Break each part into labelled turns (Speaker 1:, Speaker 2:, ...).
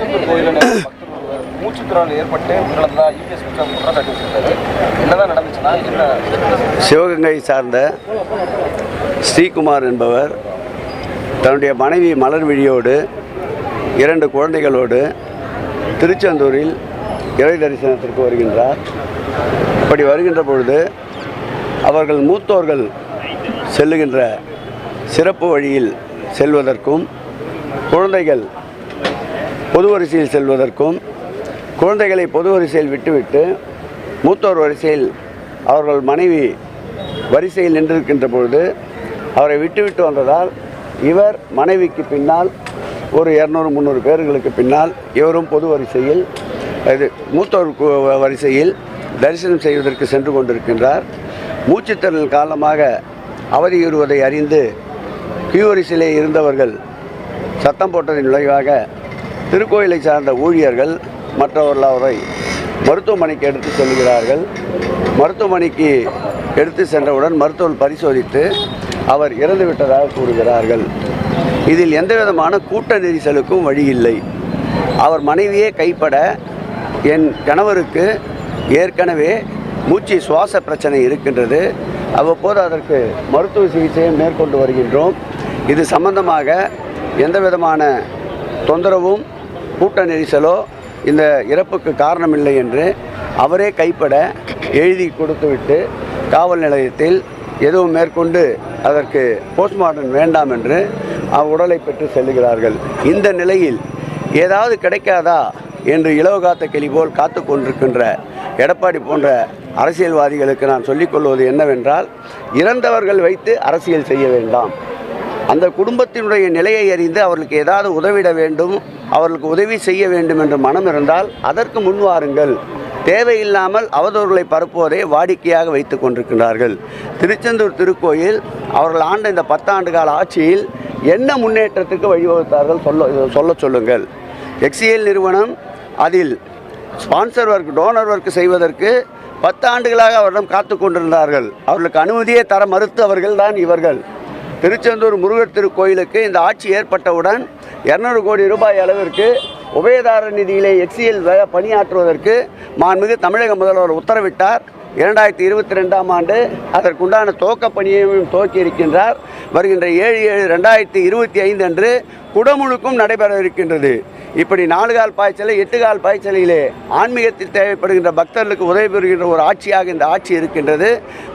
Speaker 1: திருச்செந்தூர் கோயிலில் நேற்று பக்தர் ஏற்பட்டு உயிரிழந்தா இபிஎஸ் குற்றச்சாட்டு வச்சிருக்காரு என்னதான் நடந்துச்சுன்னா என்ன?
Speaker 2: சிவகங்கை சார்ந்த ஸ்ரீகுமார் என்பவர் தன்னுடைய மனைவி மலர்விழியோடு இரண்டு குழந்தைகளோடு திருச்செந்தூரில் இறை தரிசனத்திற்கு வருகின்றார். இப்படி வருகின்ற பொழுது அவர்கள் மூத்தோர்கள் செல்லுகின்ற சிறப்பு வழியில் செல்வதற்கும் குழந்தைகள் பொது வரிசையில் செல்வதற்கும் குழந்தைகளை பொது வரிசையில் விட்டுவிட்டு மூத்தோர் வரிசையில் அவர்கள் மனைவி வரிசையில் நின்றிருக்கின்ற பொழுது அவரை விட்டுவிட்டு வந்ததால் இவர் மனைவிக்கு பின்னால் ஒரு இரநூறு முந்நூறு பேர்களுக்கு பின்னால் இவரும் பொது வரிசையில் இது மூத்தோர் வரிசையில் தரிசனம் செய்வதற்கு சென்று கொண்டிருக்கின்றார். மூச்சுத்திறல் காரணமாக அவதியுறுவதை அறிந்து கியூ வரிசையிலே இருந்தவர்கள் சத்தம் போட்டதின் விளைவாக திருக்கோயிலை சார்ந்த ஊழியர்கள் மற்றவர்கள் அவரை மருத்துவமனைக்கு எடுத்து செல்கிறார்கள். மருத்துவமனைக்கு எடுத்து சென்றவுடன் மருத்துவர் பரிசோதித்து அவர் இறந்து விட்டதாக கூறுகிறார்கள். இதில் எந்த விதமான கூட்ட நெரிசலுக்கும் வழி இல்லை. அவர் மனைவியே கைப்பட என் கணவருக்கு ஏற்கனவே மூச்சு சுவாச பிரச்சனை இருக்கின்றது. அவ்வப்போது அதற்கு மருத்துவ சிகிச்சையை மேற்கொண்டு வருகின்றோம். இது சம்பந்தமாக எந்த விதமான தொந்தரவும் கூட்ட நெரிசலோ இந்த இறப்புக்கு காரணமில்லை என்று அவரே கைப்பட எழுதி கொடுத்துவிட்டு காவல் நிலையத்தில் எதுவும் மேற்கொண்டு அதற்கு போஸ்ட்மார்ட்டம் வேண்டாம் என்று உடலை பெற்று செல்லுகிறார்கள். இந்த நிலையில் ஏதாவது கிடைக்காதா என்று இலவகாத்த கிளி போல் காத்து கொண்டிருக்கின்ற எடப்பாடி போன்ற அரசியல்வாதிகளுக்கு நான் சொல்லிக்கொள்வது என்னவென்றால் இறந்தவர்கள் வைத்து அரசியல் செய்ய வேண்டாம். அந்த குடும்பத்தினுடைய நிலையை அறிந்து அவர்களுக்கு ஏதாவது உதவிட வேண்டும் அவர்களுக்கு உதவி செய்ய வேண்டும் என்று மனம் இருந்தால் அதற்கு முன்வாருங்கள் தேவையில்லாமல் அவதூறுகளை பரப்புவதை வாடிக்கையாக வைத்து கொண்டிருக்கின்றார்கள். திருச்செந்தூர் திருக்கோயில் அவர்கள் ஆண்ட இந்த பத்தாண்டு கால ஆட்சியில் என்ன முன்னேற்றத்துக்கு வழிவகுத்தார்கள் சொல்ல சொல்ல சொல்லுங்கள். எக்ஸிஎல் நிறுவனம் அதில் ஸ்பான்சர் ஒர்க் டோனர் ஒர்க் செய்வதற்கு பத்து ஆண்டுகளாக அவரிடம் காத்து கொண்டிருந்தார்கள். அவர்களுக்கு அனுமதியே தர மறுத்தவர்கள் தான் இவர்கள். திருச்செந்தூர் முருகர் திருக்கோயிலுக்கு இந்த ஆட்சி ஏற்பட்டவுடன் இரநூறு கோடி ரூபாய் அளவிற்கு உபயதார நிதியிலே எக்ஸிஎல் பணியாற்றுவதற்கு மாண்புமிகு தமிழக முதல்வர் உத்தரவிட்டார். இரண்டாயிரத்தி இருபத்தி ரெண்டாம் ஆண்டு அதற்குண்டான துவக்க பணியையும் துவக்கி இருக்கின்றார் வருகின்ற ஏழு ஏழு ரெண்டாயிரத்தி இருபத்தி ஐந்து அன்று குடமுழுக்கும் நடைபெற இருக்கின்றது. இப்படி நாலு கால் பாய்ச்சலை எட்டு கால் பாய்ச்சலிலே ஆன்மீகத்தில் தேவைப்படுகின்ற பக்தர்களுக்கு உதவி பெறுகின்ற ஒரு ஆட்சியாக இந்த ஆட்சி இருக்கின்றது.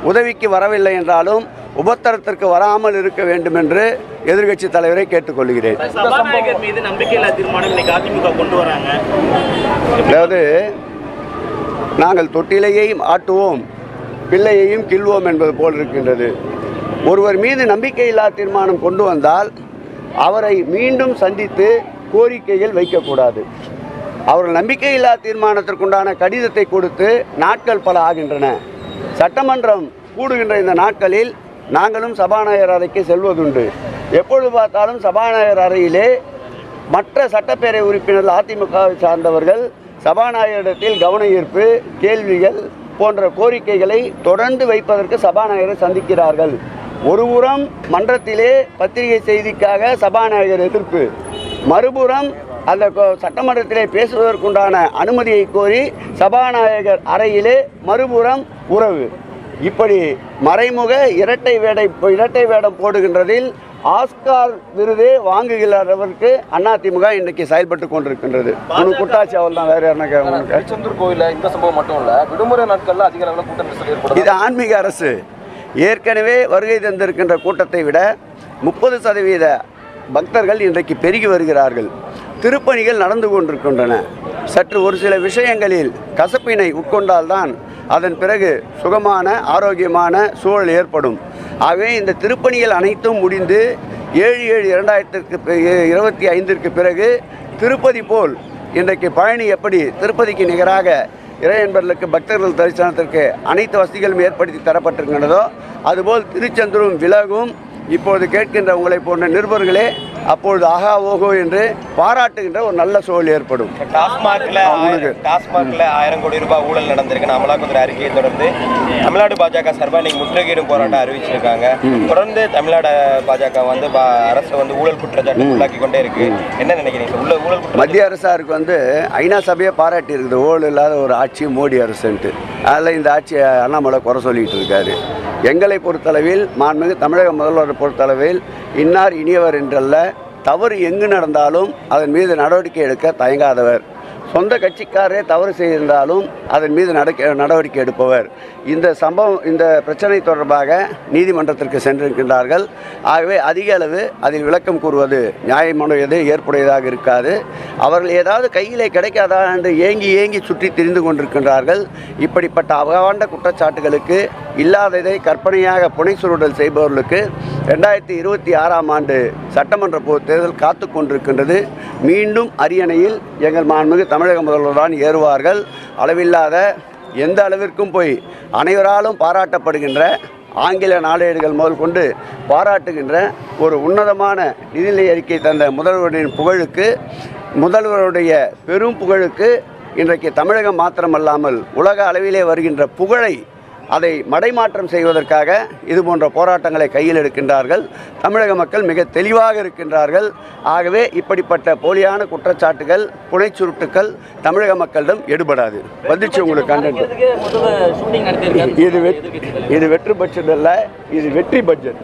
Speaker 2: உதவிக்கு வரவில்லை என்றாலும் உபத்தரத்திற்கு வராமல் இருக்க வேண்டும் என்று எதிர்க்கட்சி தலைவரை கேட்டுக்கொள்கிறேன்.
Speaker 3: சபாநாயகர் மீது நம்பிக்கையில்லா தீர்மானம் இன்னைக்கு அதிமுக கொண்டு வராங்க
Speaker 2: அதாவது நாங்கள் தொட்டிலையையும் ஆட்டுவோம் பிள்ளையையும் கிள்வோம் என்பது போல் இருக்கின்றது. ஒருவர் மீது நம்பிக்கையில்லா தீர்மானம் கொண்டு வந்தால் அவரை மீண்டும் சந்தித்து கோரிக்கைகள் வைக்கக்கூடாது. அவர்கள் நம்பிக்கையில்லா தீர்மானத்திற்குண்டான கடிதத்தை கொடுத்து நாட்கள் பல ஆகின்றன. சட்டமன்றம் கூடுகின்ற இந்த நாட்களில் நாங்களும் சபாநாயகர் அறைக்கு செல்வதுண்டு. எப்பொழுது பார்த்தாலும் சபாநாயகர் அறையிலே மற்ற சட்டப்பேரவை உறுப்பினர்கள் அதிமுகவை சார்ந்தவர்கள் சபாநாயகரிடத்தில் கவன ஈர்ப்பு கேள்விகள் போன்ற கோரிக்கைகளை தொடர்ந்து வைப்பதற்கு சபாநாயகரை சந்திக்கிறார்கள். ஒருபுறம் மன்றத்திலே பத்திரிகை செய்திக்காக சபாநாயகர் எதிர்ப்பு. மறுபுறம் அந்த சட்டமன்றத்திலே பேசுவதற்குண்டான அனுமதியை கோரி சபாநாயகர் அறையிலே மறுபுறம் உறவு. இப்படி மறைமுக இரட்டை வேடை இரட்டை வேடம் போடுகின்றதில் ஆஸ்கார் விருதே வாங்குகிறவருக்கு அதிமுக இன்றைக்கு செயல்பட்டு கொண்டிருக்கின்றது. உனக்கு குட்டாச்சி அவள் தான் வேற யாருன்னா
Speaker 1: திருச்செந்தூர் கோயிலில் இந்த சம்பவம் மட்டும் இல்லை விடுமுறை நாட்களில் அதிக அளவில் கூட்ட நெரிசல்
Speaker 2: இது ஆன்மீக அரசு. ஏற்கனவே வருகை தந்திருக்கின்ற கூட்டத்தை விட முப்பது சதவீத பக்தர்கள் இன்றைக்கு பெருகி வருகிறார்கள். திருப்பணிகள் நடந்து கொண்டிருக்கின்றன. சற்று ஒரு சில விஷயங்களில் கசப்பினை உட்கொண்டால்தான் அதன் பிறகு சுகமான ஆரோக்கியமான சூழல் ஏற்படும். ஆகவே இந்த திருப்பணிகள் அனைத்தும் முடிந்து ஏழு ஏழு இரண்டாயிரத்திற்கு இருபத்தி ஐந்திற்கு பிறகு திருப்பதி போல் இன்றைக்கு பழனி எப்படி திருப்பதிக்கு நிகராக இறையன்பர்களுக்கு பக்தர்கள் தரிசனத்திற்கு அனைத்து வசதிகளும் ஏற்படுத்தி தரப்பட்டிருக்கின்றதோ அதுபோல் திருச்செந்தூரும் விலகும். இப்போது கேட்கின்ற உங்களை போன்ற நிருபர்களே அப்பொழுது ஆகா ஓகோ என்று பாராட்டுகின்ற ஒரு நல்ல சூழல் ஏற்படும்.
Speaker 4: டாஸ்மாக்ல. ஆயிரம்- டாஸ்மாக்ல ஆயிரம் கோடி ரூபாய் ஊழல் நடந்திருக்கு. அமலாக்கத்துறை அறிக்கையை தொடர்ந்து தமிழ்நாடு பாஜக சார்பாக இன்னைக்கு முற்றுகையிடும் போராட்டம் அறிவிச்சிருக்காங்க. தொடர்ந்து தமிழ்நாடு பாஜக வந்து அரசு வந்து ஊழல் குற்றச்சாட்டு உள்ளாக்கி கொண்டே இருக்கு. என்ன நினைக்கிறீங்க? உள்ள ஊழல்
Speaker 2: மத்திய அரசாருக்கு வந்து ஐநா சபையை பாராட்டி இருக்குது. ஊழல் இல்லாத ஒரு ஆட்சி மோடி அரசுன்ட்டு. அதில் இந்த ஆட்சியை அண்ணாமலை குறை சொல்லிட்டு இருக்காரு. எங்களை பொறுத்தளவில் மாண்புமிகு தமிழக முதல்வரை பொறுத்தளவில் இன்னார் இனியவர் என்றல்ல தவறு எங்கு நடந்தாலும் அதன் மீது நடவடிக்கை எடுக்க தயங்காதவர். சொந்த கட்சிக்காரரே தவறு செய்திருந்தாலும் அதன் மீது நடக்க நடவடிக்கை எடுப்பவர். இந்த சம்பவம் இந்த பிரச்சனை தொடர்பாக நீதிமன்றத்திற்கு சென்றிருக்கின்றார்கள். ஆகவே அதிக அளவு அதில் விளக்கம் கூறுவது நியாயமானது ஏற்புடையதாக இருக்காது. அவர்கள் ஏதாவது கையிலே கிடைக்காதா என்று ஏங்கி ஏங்கி சுற்றி திரிந்து கொண்டிருக்கின்றார்கள். இப்படிப்பட்ட அவகாண்ட குற்றச்சாட்டுகளுக்கு இல்லாததை கற்பனையாக புனை சுருடல் செய்பவர்களுக்கு ரெண்டாயிரத்தி இருபத்தி ஆறாம் ஆண்டு சட்டமன்ற பொது தேர்தல் காத்து கொண்டிருக்கின்றது. மீண்டும் அரியணையில் எங்கள் மாண்புமிகு தமிழக முதல்வர் தான் ஏறுவார்கள். அளவில்லாத எந்த அளவிற்கும் போய் அனைவராலும் பாராட்டப்படுகின்ற ஆங்கில நாளேடுகள் முதல் கொண்டு பாராட்டுகின்ற ஒரு உன்னதமான நிதிநிலை அறிக்கை தந்த முதல்வரின் புகழுக்கு முதல்வருடைய பெரும் புகழுக்கு இன்றைக்கு தமிழகம் மாத்திரமல்லாமல் உலக அளவிலே வருகின்ற புகழை அதை மடைமாற்றம் செய்வதற்காக இது போன்ற போராட்டங்களை கையில் எடுக்கின்றார்கள். தமிழக மக்கள் மிக தெளிவாக இருக்கின்றார்கள். ஆகவே இப்படிப்பட்ட போலியான குற்றச்சாட்டுகள் புனைச்சுருட்டுக்கள் தமிழக மக்களிடம் எடுபடாது. வந்துச்சு உங்களுக்கு கண்டென்ட். இது வெற்றி இது வெற்றி பட்ஜெட் அல்ல இது வெற்றி பட்ஜெட்.